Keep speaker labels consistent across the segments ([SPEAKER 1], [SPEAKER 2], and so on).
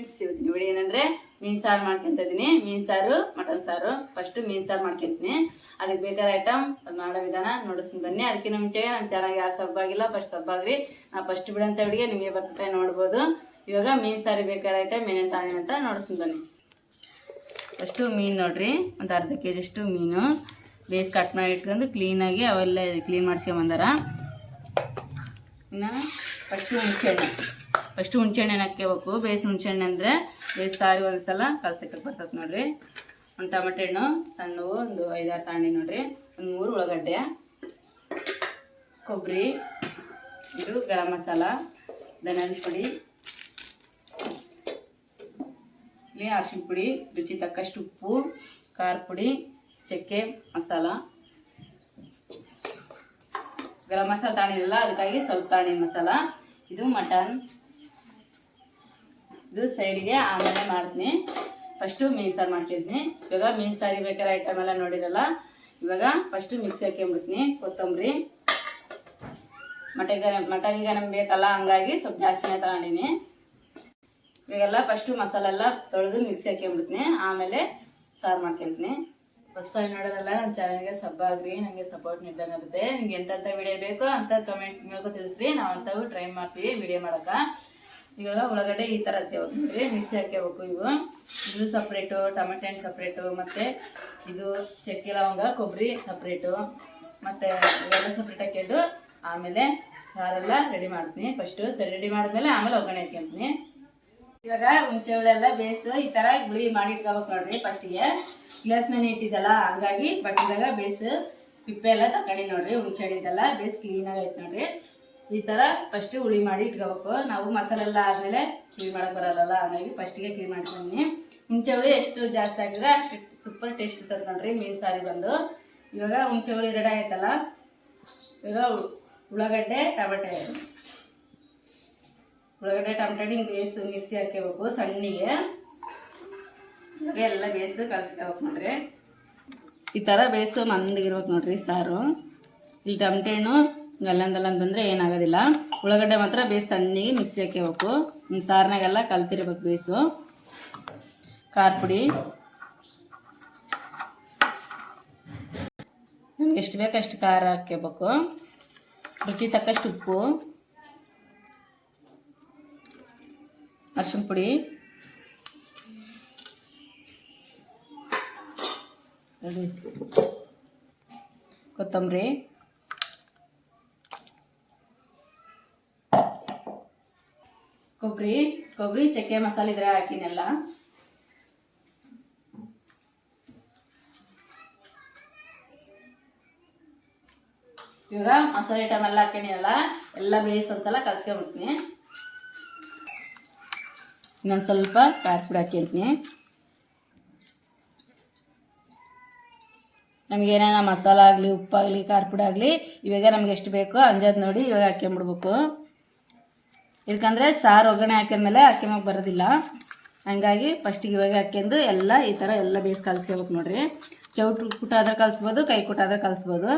[SPEAKER 1] Friends ಇವತ್ತಿನ video ಏನಂದ್ರೆ ಮೀನ್ ಸಾರು ಮಾಡ್ಕೊಂತ ಇದೀನಿ. ಮೀನ್ ಸಾರು ಮಟನ್ ಸಾರು. ಫಸ್ಟ್ ಮೀನ್ ಸಾರು ಮಾಡ್ಕೊಂತೀನಿ ಅದಕ್ಕೆ ಬೇಕಾದ ಐಟಮ್ ಅದು ಮಾಡೋ ವಿಧಾನ ನೋಡಿಸ್ತೀನಿ ಬನ್ನಿ. ಅದಕ್ಕಿಂತ ಮುಂಚೆ ನಾನು ಚೆನ್ನಾಗಿ ಯಾರು ಸಬ್ಬಾಗಿಲ್ಲ ಫಸ್ಟ್ ಸಬ್ಬಾಗ್ರಿ ನಾ ಫಸ್ಟ್ ಬಿಡಂತ ವಿಡಿಯೋ ನಿಮಗೆ ಬರ್ತಾ ನೋಡ್ಬೋದು. ಇವಾಗ ಮೀನ್ ಸಾರು ಬೇಕಾದ ಐಟಮ್ ಏನೇನು ತಾನೇ ಅಂತ ನೋಡಿಸ್ತೀನಿ ಬನ್ನಿ. ಫಸ್ಟು ಮೀನು ನೋಡ್ರಿ. ಒಂದು ಅರ್ಧ ಕೆ ಜಿಷ್ಟು ಮೀನು. ಬೇಸ್ ಕಟ್ ಮಾಡಿ ಇಟ್ಕೊಂಡು ಕ್ಲೀನಾಗಿ ಅವೆಲ್ಲ ಕ್ಲೀನ್ ಮಾಡ್ಸ್ಕೊಂಬಂದಾರ ಇನ್ನು ಫಸ್ಟು ಹುಣಸೆಹಣ್ಣು ಫಸ್ಟು ಹುಣಸೆಹಣ್ಣು ಹಾಕ್ಕೋಬೇಕು ಬೇಸ್ ಹುಣಸೆಹಣ್ಣು ಅಂದರೆ ಬೇಸ್ ಸಾರಿ ಒಂದು ಸಲ ಕಲ್ಸಕ್ಕೆ ಬರ್ತದೆ ನೋಡ್ರಿ. ಒಂದು ಟೊಮೆಟೊ ಹಣ್ಣು, ಸಣ್ಣವು ಒಂದು ಐದಾರು ತಾಂಡಿ ನೋಡ್ರಿ. ಒಂದು ಮೂರು ಉಳ್ಳಾಗಡ್ಡೆ ಕೊಬ್ಬರಿ ಇದು ಗರಂ ಮಸಾಲ, ಧನಿಯಾದ ಪುಡಿ ಇಲ್ಲಿ ಅರಿಶಿನ ಪುಡಿ ರುಚಿ ತಕ್ಕಷ್ಟು ಉಪ್ಪು, ಖಾರ ಪುಡಿ, ಚಕ್ಕೆ, ಮಸಾಲ. ಗರಂ ಮಸಾಲ ತಾಣಿರಲ್ಲ ಅದಕ್ಕಾಗಿ ಸ್ವಲ್ಪ ತಾಣಿ ಮಸಾಲ. ಇದು ಮಟನ್. ಇದು ಸೈಡ್ಗೆ ಆಮೇಲೆ ಮಾಡ್ತೀನಿ. ಫಸ್ಟು ಮೀನು ಸಾರು ಮಾಡ್ತಿದ್ದೀನಿ ಇವಾಗ ಮೀನು ಸಾರಿ ಬೇಕಾದ್ರೆ ಐಟಮ್ ಎಲ್ಲ ನೋಡಿರಲ್ಲ? ಇವಾಗ ಫಸ್ಟು ಮಿಕ್ಸಿ ಹಾಕೊಂಡ್ಬಿಡ್ತೀನಿ ಕೊತ್ತಂಬರಿ. ಮಟನ್ಗೆ ಮಟನ್ಗೆ ನಮ್ಗೆ ಬೇಕಲ್ಲ, ಹಂಗಾಗಿ ಸ್ವಲ್ಪ ಜಾಸ್ತಿನೇ ತಗೊಂಡಿನಿ. ಇವಾಗೆಲ್ಲ ಫಸ್ಟು ಮಸಾಲೆ ಎಲ್ಲ ತೊಳೆದು ಮಿಕ್ಸಿ ಹಾಕೊಂಡ್ಬಿಡ್ತೀನಿ ಆಮೇಲೆ ಸಾರು ಮಾಡ್ಕೊಳ್ತೀನಿ. ಹೊಸ್ತಾಗಿ ನೋಡೋದಲ್ಲ ನನ್ನ ಚಾನಲ್ಗೆ ಸಬ್ ಆಗ್ರಿ ನನಗೆ ಸಪೋರ್ಟ್ ನೀಡ್ದಂಗೆ ಆಗುತ್ತೆ. ನಿಮ್ಗೆ ಎಂಥ ವಿಡಿಯೋ ಬೇಕೋ ಅಂತ ಕಮೆಂಟ್ ಮೂಲಕ ತಿಳಿಸ್ರಿ. ನಾವು ಅಂಥವು ಟ್ರೈ ಮಾಡ್ತೀವಿ ವಿಡಿಯೋ ಮಾಡೋಕೆ ಇವಾಗ ಉಳ್ಳಾಗಡ್ಡೆ ಈ ಥರ ನೋಡ್ರಿ ಮಿಕ್ಸಿ ಹಾಕ್ಕೋಬೇಕು ಇವು. ಇದು ಸಪ್ರೇಟು ಟೊಮೆಟೊ ಹಣ್ಣು ಸಪ್ರೇಟು ಮತ್ತು ಇದು ಚಕ್ಕೆ ಲವಂಗ, ಕೊಬ್ಬರಿ ಸಪ್ರೇಟು ಮತ್ತು ಇವೆಲ್ಲ ಸಪ್ರೇಟ್ ಹಾಕ್ಕೊಂಡು ಆಮೇಲೆ ಸಾರೆಲ್ಲ ರೆಡಿ ಮಾಡ್ತೀನಿ. ಫಸ್ಟು ಸರಿ ರೆಡಿ ಮಾಡಿದ್ಮೇಲೆ ಆಮೇಲೆ ಒಗ್ಗರಣೆ ಹಾಕ್ಕೊಂತೀನಿ. ಇವಾಗ ಹುಣಸೆ ಹುಳೆಲ್ಲ ಬೇಯಿಸು, ಈ ಥರ ಗುಳಿ ಮಾಡಿ ಇಟ್ಕೋಬೇಕು ನೋಡ್ರಿ ಫಸ್ಟಿಗೆ ಗ್ಲಾಸ್ನಲ್ಲಿ ಇಟ್ಟಿದ್ದಲ್ಲ ಹಂಗಾಗಿ ಬಟ್ಟೆದಾಗ ಬೇಯಿಸು. ಸಿಪ್ಪೆ ಎಲ್ಲ ತಕೊಂಡಿ ನೋಡ್ರಿ ಹುಣಸೆ ಹಣ್ಣಿದ್ದೆಲ್ಲ ಬೇಸ್ ಕ್ಲೀನಾಗಿ ಐತೆ ನೋಡ್ರಿ. ಈ ಥರ ಫಸ್ಟ್ ಹುಳಿ ಮಾಡಿ ಇಟ್ಕೋಬೇಕು. ನಾವು ಮಸಾಲೆ ಎಲ್ಲ ಆದಮೇಲೆ ಕ್ಲೀನ್ ಮಾಡೋಕೆ ಬರಲ್ಲ ಹಾಗಾಗಿ ಫಸ್ಟಿಗೆ ಕ್ಲೀನ್ ಮಾಡ್ತೀನಿ ಹುಣಸೆ ಹುಳಿ ಎಷ್ಟು ಜಾಸ್ತಿ ಆಗಿದೆ ಸೂಪರ್ ಟೇಸ್ಟ್ ಇರ್ತದೆ ನೋಡ್ರಿ ಮೀನು ಸಾರಿ ಬಂದು. ಇವಾಗ ಹುಣಸೆ ಹುಳಿ ರೆಡಿ ಆಯ್ತಲ್ಲ? ಇವಾಗ ಉಳ್ಳಾಗಡ್ಡೆ, ಟಮಟೆ. ಉಳ್ಳಾಗಡ್ಡೆ, ಟಮಟೆ ಹಿಂಗೆ ಬೇಯಿಸು ಮಿಕ್ಸಿ ಹಾಕ್ಕೋಬೇಕು ಸಣ್ಣಿಗೆ. ಇವಾಗ ಎಲ್ಲ ಬೇಯಿಸು ಕಲಸ್ಕೋಬೇಕು ನೋಡ್ರಿ. ಈ ಥರ ಬೇಯಿಸು ಮಂದಿಗಿರ್ಬೇಕು ನೋಡ್ರಿ ಸಾರು. ಇಲ್ಲಿ ಟಮಟೆ ಹಣ್ಣು ಗಲ್ಲಂದಲ್ಲ ಬಂದರೆ ಏನಾಗೋದಿಲ್ಲ. ಉಳ್ಳಾಗಡ್ಡೆ ಮಾತ್ರ ಬೇಯಿಸಿ ತಣ್ಣಗೆ ಮಿಕ್ಸಿ ಹಾಕ್ಕೋಬೇಕು ಸಾರ್ನಾಗೆಲ್ಲ ಕಲ್ತಿರ್ಬೇಕು ಬೇಯಿಸು. ಖಾರ ಪುಡಿ. ನಮ್ಗೆ ಎಷ್ಟು ಬೇಕು ಅಷ್ಟು ಖಾರ ಹಾಕ್ಕೋಬೇಕು ರುಚಿ ತಕ್ಕಷ್ಟು ಉಪ್ಪು. ಅರ್ಶಿನ ಪುಡಿ. ಕೊತ್ತಂಬರಿ. ಕೊಬ್ಬರಿ ಕೊಬ್ಬರಿ ಚಕ್ಕೆ ಮಸಾಲೆ ಇದ್ರೆ ಹಾಕಿನೆಲ್ಲ. ಇವಾಗ ಮಸಾಲೆ ಐಟಮ್ ಎಲ್ಲ ಹಾಕಿನಲ್ಲ ಎಲ್ಲ ಬೇಯಿಸೋಂತೆಲ್ಲ ಕಲ್ಸ್ಕೊಂಬಿಡ್ತೀನಿ. ಇನ್ನೊಂದು ಸ್ವಲ್ಪ ಖಾರ ಪುಡಿ ಹಾಕ್ಯಂತೀನಿ ನಮಗೆ ಏನೇನೋ ಮಸಾಲ ಆಗಲಿ ಉಪ್ಪಾಗಲಿ ಖಾರ ಪುಡಿ ಆಗಲಿ, ಇವಾಗ ನಮ್ಗೆ ಎಷ್ಟು ಬೇಕೋ ಅಂಜದ್ ನೋಡಿ ಇವಾಗ ಹಾಕ್ಕೊಂಬಿಡ್ಬೇಕು. ಇದಕ್ಕಂದ್ರೆ ಸಾರು ಒಗ್ಗರಣೆ ಹಾಕಿದ್ಮೇಲೆ ಮಗ ಬರೋದಿಲ್ಲ. ಹಂಗಾಗಿ ಫಸ್ಟಿಗೆ ಇವಾಗ ಹಾಕ್ಯಂದು ಎಲ್ಲ ಈ ಥರ ಎಲ್ಲ ಬೇಯಿಸಿ ಕಲಿಸ್ಕೋಬೇಕು ನೋಡ್ರಿ. ಚೌಟ ಕುಟ ಆದ್ರೆ ಕಲಿಸ್ಬೋದು, ಕೈ ಕುಟ ಆದ್ರೆ ಕಲಿಸ್ಬೋದು.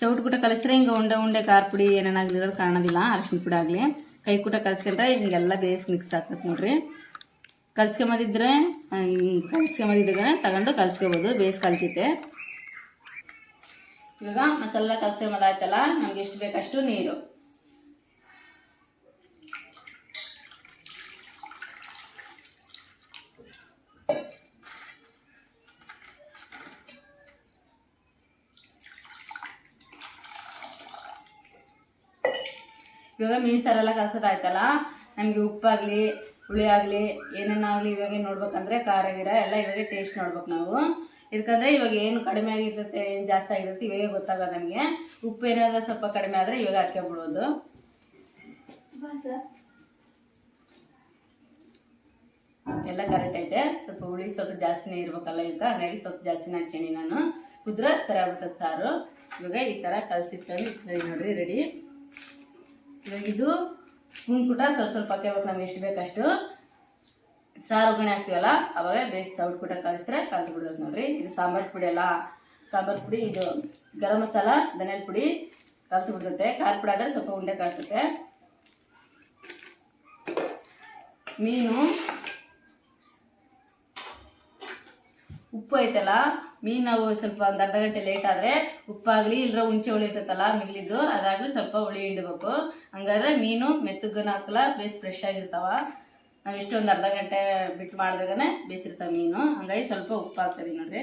[SPEAKER 1] ಚೌಟ್ ಕುಟ ಕಲಿಸ್ರೆ ಹಿಂಗೆ ಉಂಡೆ ಉಂಡೆ, ಖಾರ ಪುಡಿ ಏನೇನಾಗಲಿ ಇರೋದು ಕಾಣೋದಿಲ್ಲ, ಅರಶಿನ ಪುಡಿ ಆಗಲಿ. ಕೈ ಕುಟ ಕಲಿಸ್ಕೊಂಡ್ರೆ ಹಿಂಗೆಲ್ಲ ಬೇಯಿಸಿ ಮಿಕ್ಸ್ ಆಗ್ತದೆ ನೋಡ್ರಿ. ಕಲ್ಸ್ಕೊಂಬದಿದ್ರೆ ಹಿಂಗೆ ಕಲ್ಸ್ಕೊಂಬದಿದ್ರೆ ತಗೊಂಡು ಕಲಸ್ಕೋಬೋದು ಬೇಯಿಸಿ ಕಲಿಸುತ್ತೆ ಇವಾಗ ಮಸಾಲ ಕಲ್ಸ್ಕೊಂಬದಾಯ್ತಲ್ಲ, ನಮ್ಗೆ ಎಷ್ಟು ಬೇಕಷ್ಟು ನೀರು. ಇವಾಗ ಮೀನು ಸಾರೆಲ್ಲ ಕಲ್ಸೋದಾಯ್ತಲ್ಲ? ನಮಗೆ ಉಪ್ಪಾಗಲಿ ಹುಳಿ ಆಗಲಿ ಏನೇನಾಗಲಿ ಇವಾಗ ನೋಡ್ಬೇಕಂದ್ರೆ ಖಾರ ಗಿರ ಎಲ್ಲ ಇವಾಗ ಟೇಸ್ಟ್ ನೋಡ್ಬೇಕು ನಾವು. ಇದಕ್ಕಂದ್ರೆ ಇವಾಗ ಏನು ಕಡಿಮೆ ಆಗಿರ್ತೈತೆ, ಏನು ಜಾಸ್ತಿ ಆಗಿರುತ್ತೆ ಇವಾಗ ಗೊತ್ತಾಗೋದು ನಮಗೆ. ಉಪ್ಪು ಏನಾದರೂ ಸ್ವಲ್ಪ ಕಡಿಮೆ ಆದರೆ ಇವಾಗ ಹಾಕ್ಕೊಬಿಡೋದು. ಎಲ್ಲ ಕರೆಕ್ಟ್ ಐತೆ. ಸ್ವಲ್ಪ ಹುಳಿ ಸ್ವಲ್ಪ ಜಾಸ್ತಿನೇ ಇರ್ಬೇಕಲ್ಲ ಈಗ. ಹಂಗಾಗಿ ಸ್ವಲ್ಪ ಜಾಸ್ತಿನೇ ಹಾಕೇನಿ ನಾನು. ಕುದ್ರೆ ಸರಿ ಆಗ್ಬಿಡ್ತದೆ ಸಾರು. ಇವಾಗ ಈ ಥರ ಕಲಸಿಟ್ಕೊಂಡು ಇಟ್ಕೊಳ್ಳಿ ನೋಡ್ರಿ ರೆಡಿ ಇದು ಸ್ಪೂನ್ ಪುಟ ಸ್ವಲ್ಪ ಸ್ವಲ್ಪ ಹಾಕ್ಕೋಬೇಕು ನಮ್ಗೆ ಎಷ್ಟು ಬೇಕಷ್ಟು. ಸಾರು ಒಗ್ಗರಣೆ ಹಾಕ್ತೀವಲ್ಲ, ಅವಾಗ ಬೇಯಿಸಿ ಸೌಟ್ ಪುಟ ಕಲಿಸಿದ್ರೆ ಕಲ್ತು ಬಿಡೋದು ನೋಡ್ರಿ. ಇದು ಸಾಂಬಾರು ಪುಡಿ ಅಲ್ಲ. ಸಾಂಬಾರು ಪುಡಿ, ಇದು ಗರಂ ಮಸಾಲ ಧನಿಯಾದ ಪುಡಿ ಕಲಸಿ ಬಿಡ್ತೈತೆ ಖಾರ ಪುಡಿ ಆದರೆ ಸ್ವಲ್ಪ ಉಂಡೆ ಕಾಡ್ತೈತೆ ಮೀನು ಉಪ್ಪು ಐತಲ್ಲ ಮೀನು ನಾವು ಸ್ವಲ್ಪ ಒಂದು ಅರ್ಧ ಗಂಟೆ ಲೇಟ್ ಆದರೆ ಉಪ್ಪಾಗಲಿ ಇಲ್ಲರ ಹುಣಸೆ ಹುಳಿ ಇರ್ತೈತಲ್ಲ ಮಿಗಿಲಿದ್ದು, ಅದಾಗಲಿ ಸ್ವಲ್ಪ ಹುಳಿ ಹಿಂಡಬೇಕು. ಹಂಗಾದ್ರೆ ಮೀನು ಮೆತ್ತಗನ ಹಾಕಲ್ಲ ಬೇಸ್ ಫ್ರೆಶ್ ಆಗಿರ್ತಾವ. ನಾವು ಎಷ್ಟೊಂದು ಅರ್ಧ ಗಂಟೆ ಬಿಟ್ಟು ಮಾಡಿದಾಗನೆ ಬೇಯಿಸಿರ್ತಾವ ಮೀನು. ಹಂಗಾಗಿ ಸ್ವಲ್ಪ ಉಪ್ಪು ಹಾಕ್ತೀವಿ ನೋಡ್ರಿ.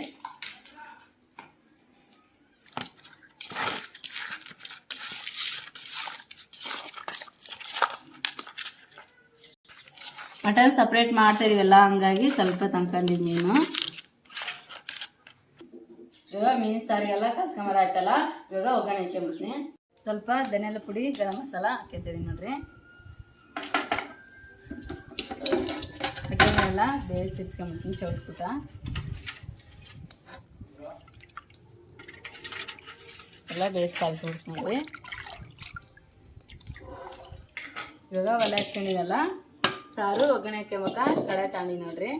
[SPEAKER 1] ಮಟನ್ ಸಪ್ರೇಟ್ ಮಾಡ್ತಾ ಇದೀವಲ್ಲ ಹಂಗಾಗಿ ಸ್ವಲ್ಪ ತಂಕೊಂಡಿದ್ದು ಮೀನು. ಇವಾಗ ಸಾರಿ ಸಾರಿಗೆಲ್ಲ ಕಲ್ಸ್ಕೊಂಬದಾಯ್ತಲ್ಲ ಇವಾಗ ಒಗ್ಗರಣೆ ಹಾಕೊಂಬಿಡ್ತೀನಿ ಸ್ವಲ್ಪ ಧನಿಯಲ್ಲ ಪುಡಿ, ಗರಂ ಮಸಾಲ ಹಾಕಿದ್ದೀನಿ ನೋಡ್ರಿ. ಎಲ್ಲ ಚೌಟ್ ಚೌಟ್ಕೂಟ ಎಲ್ಲ ಬೇಯಿಸಿ ಕಲ್ಸ್ಬಿಡ್ತೀನಿ ನೋಡ್ರಿ. ಇವಾಗ ಒಲೆ ಹಚ್ಕೊಂಡಿದಲ್ಲ ಸಾರು ಒಗ್ಗರಣೆ ಹಾಕ್ಯಬೇಕ ಕಡೆ ತಾಂಡಿ ನೋಡ್ರಿ.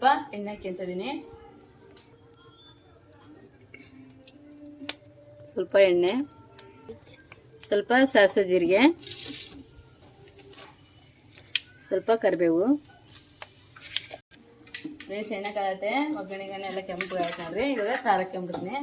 [SPEAKER 1] ಸ್ವಲ್ಪ ಎಣ್ಣೆ ಹಾಕ್ಯಂತಿದ್ದೀನಿ ಸ್ವಲ್ಪ ಎಣ್ಣೆ, ಸ್ವಲ್ಪ ಸಾಸಿವೆ ಜೀರಿಗೆ, ಸ್ವಲ್ಪ ಕರಿಬೇವು. ಬೇಸ್ ಎಣ್ಣೆ ಕಾಯತ್ತೆ ಒಗ್ಗರಣೆಗನೆ ಎಲ್ಲ ಕೆಂಪು ಆಯ್ತು ಇವಾಗ ಸಾರಕ್ಕೆ ಕೆಂಬಿಡ್ತೀನಿ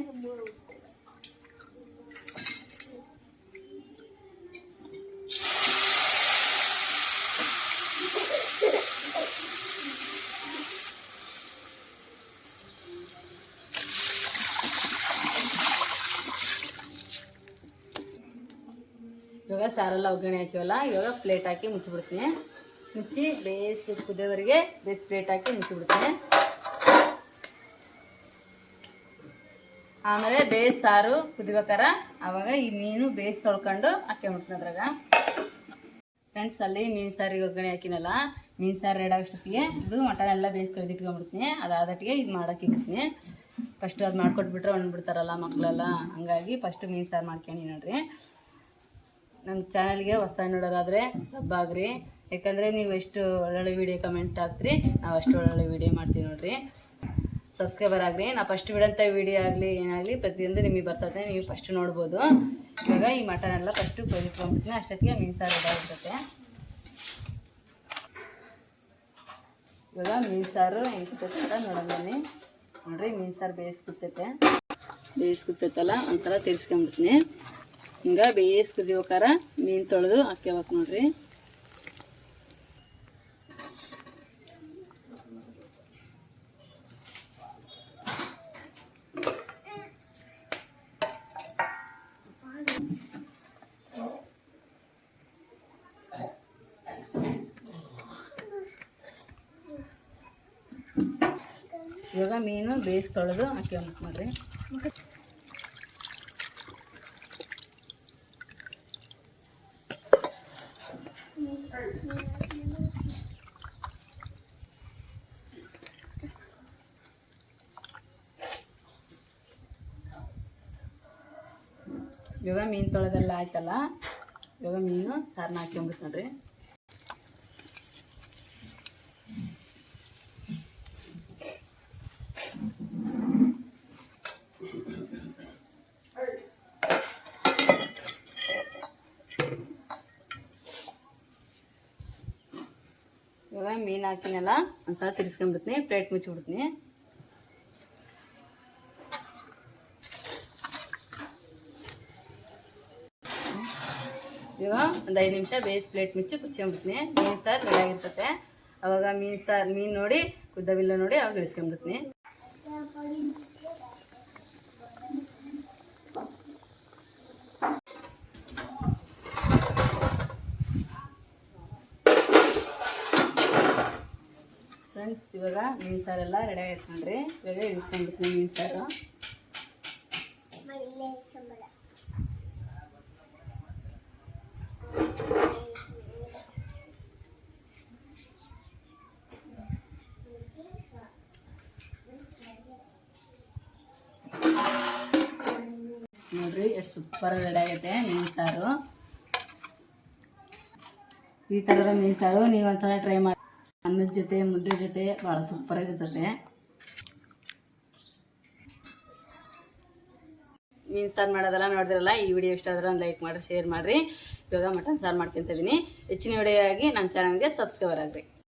[SPEAKER 1] ಸಾರೆಲ್ಲ ಒಗ್ಗರಣೆ ಹಾಕಿವಲ್ಲ, ಇವಾಗ ಪ್ಲೇಟ್ ಹಾಕಿ ಮುಚ್ಚಿಬಿಡ್ತೀನಿ. ಮುಚ್ಚಿ ಬೇಯಿಸಿ ಕುದಿಯೋವರೆಗೆ ಬೇಸ್ ಪ್ಲೇಟ್ ಹಾಕಿ ಮುಚ್ಚಿಬಿಡ್ತೀನಿ. ಆಮೇಲೆ ಬೇಸ್ ಸಾರು ಕುದಿಬೇಕಾರ ಅವಾಗ ಈ ಮೀನು ಬೇಸ್ ತೊಳ್ಕೊಂಡು ಹಾಕ್ಕೊಂಬಿಡ್ತೀನಿ ಅದ್ರಾಗ. ಫ್ರೆಂಡ್ಸ್ ಅಲ್ಲಿ ಮೀನು ಸಾರಿಗೆ ಒಗ್ಗರಣೆ ಹಾಕಿನಲ್ಲ, ಮೀನು ಸಾರು ರೆಡಿ ಅಷ್ಟೊತ್ತಿಗೆ ಇದು ಮಟನ್ ಎಲ್ಲ ಬೇಯಿಸಿ ಕೊಯ್ದಿಟ್ಕೊಂಡ್ಬಿಡ್ತೀನಿ ಅದಾದಟ್ಟಿಗೆ ಇದು ಮಾಡೋಕೆ ಇಡ್ತೀನಿ ಫಸ್ಟ್ ಅದು ಮಾಡ್ಕೊಟ್ಬಿಟ್ರೆ ಬಿಡ್ತಾರಲ್ಲ ಮಕ್ಕಳೆಲ್ಲ ಹಂಗಾಗಿ ಫಸ್ಟು ಮೀನು ಸಾರು ಮಾಡ್ಕೊಂಡು ನೋಡ್ರಿ. ನಮ್ಮ ಚಾನಲ್ಗೆ ಹೊಸ್ದಾಗಿ ನೋಡೋರಾದರೆ ಆಗ್ರಿ ಯಾಕಂದರೆ ನೀವು ಎಷ್ಟು ಒಳ್ಳೊಳ್ಳೆ ವೀಡಿಯೋ ಕಮೆಂಟ್ ಹಾಕ್ತೀರಿ, ನಾವು ಅಷ್ಟು ಒಳ್ಳೊಳ್ಳೆ ವೀಡಿಯೋ ಮಾಡ್ತೀವಿ ನೋಡಿರಿ. ಸಬ್ಸ್ಕ್ರೈಬರ್ ಆಗಲಿ ನಾ ಫಸ್ಟ್ ಬಿಡೋಂಥ ವೀಡಿಯೋ ಆಗಲಿ, ಏನಾಗಲಿ, ಪ್ರತಿಯೊಂದು ನಿಮಗೆ ಬರ್ತದೆ ನೀವು ಫಸ್ಟ್ ನೋಡ್ಬೋದು. ಇವಾಗ ಈ ಮಟನ್ ಎಲ್ಲ ಫಸ್ಟು ಕೊಯ್ದಿಟ್ಕೊಂಡ್ಬಿಡ್ತೀನಿ ಅಷ್ಟೊತ್ತಿಗೆ ಮೀನ್ಸಾರು ಸಾರು ಇದಾಗಿರ್ತೈತೆ ಇವಾಗ ಮೀನ್ಸಾರು ಹೆಂಗೆ ಕೂತೈತೆ ಅಂತ ನೋಡೋಣ ನೋಡ್ರಿ, ಮೀನ್ಸಾರು ಬೇಯಿಸ್ಕೊತೈತೆ ಬೇಯಿಸ್ಕೊತೈತಲ್ಲ ಒಂಥರ ತಿರ್ಸ್ಕೊಂಬಿಡ್ತೀನಿ ಹಿಂಗೆ ಬೇಯಿಸಿ ಕುದಿಬೇಕಾರ ಮೀನು ತೊಳೆದು ಹಾಕ್ಯಬೇಕು ನೋಡ್ರಿ. ಇವಾಗ ಮೀನು ಬೇಯಿಸಿ ತೊಳೆದು ಹಾಕ್ಯಬೇಕು ನೋಡ್ರಿ. ಇವಾಗ ಮೀನು ತೊಳೆದೆಲ್ಲ ಆಯ್ತಲ್ಲ? ಇವಾಗ ಮೀನು ಸಾರನ್ನ ಹಾಕ್ಕೊಂಬಿಟ್ಟು ನೋಡ್ರಿ. ಇವಾಗ ಮೀನು ಹಾಕಿನೆಲ್ಲ, ಒಂದ್ಸಲ ತಿರ್ಸ್ಕೊಂಡ್ಬಿಡ್ತೀನಿ, ಪ್ಲೇಟ್ ಮುಚ್ಚಿಬಿಡ್ತೀನಿ. ಇವಾಗ ಒಂದು ಐದು ನಿಮಿಷ ಬೇಯಿಸಿ ಪ್ಲೇಟ್ ಮುಚ್ಚಿ ಕುಚ್ಕೊಂಡ್ಬಿಡ್ತೀನಿ. ಮೀನು ಸಾರು ರೆಡಿ ಆಗಿರ್ತತೆ. ಅವಾಗ ಮೀನು ಸಾರು, ಮೀನು ನೋಡಿ ಕುದ್ದವಿಲ್ಲ ನೋಡಿ ಅವಾಗ ಇಳಿಸ್ಕೊಂಡ್ಬಿಡ್ತೀನಿ. ಫ್ರೆಂಡ್ಸ್, ಇವಾಗ ಮೀನು ಸಾರೆಲ್ಲ ರೆಡಿ ಆಗೈತೆ ನೋಡ್ರಿ. ಇವಾಗ ಇಳಿಸ್ಕೊಂಡ್ಬಿಡ್ತೀನಿ ಮೀನು ಸಾರು. ನೋಡ್ರಿ, ಎಷ್ಟು ಸೂಪರ್ ರೆಡಿ ಆಗೈತೆ ಮೀನು ಸಾರು. ಈ ಥರದ ಮೀನು ಸಾರು ನೀವು ಒಂದ್ಸಲ ಟ್ರೈ ಮಾಡಿ ಅನ್ನದ ಜೊತೆ, ಮುದ್ದೆ ಜೊತೆ ಭಾಳ ಸೂಪರಾಗಿರ್ತದೆ ಮೀನು ಸಾರು ಮಾಡೋದೆಲ್ಲ ನೋಡಿದ್ರಲ್ಲ, ಈ ವಿಡಿಯೋ ಇಷ್ಟ ಆದ್ರೆ ಒಂದು ಲೈಕ್ ಮಾಡಿರಿ ಶೇರ್ ಮಾಡಿರಿ. ಇವಾಗ ಮಟನ್ ಸಾರು ಮಾಡ್ಕೊಂತಿದ್ದೀನಿ ಹೆಚ್ಚಿನ ವಿಡಿಯೋ ಆಗಿ ನನ್ನ ಚಾನಲ್ಗೆ ಸಬ್ಸ್ಕ್ರೈಬರ್ ಆಗ್ರಿ.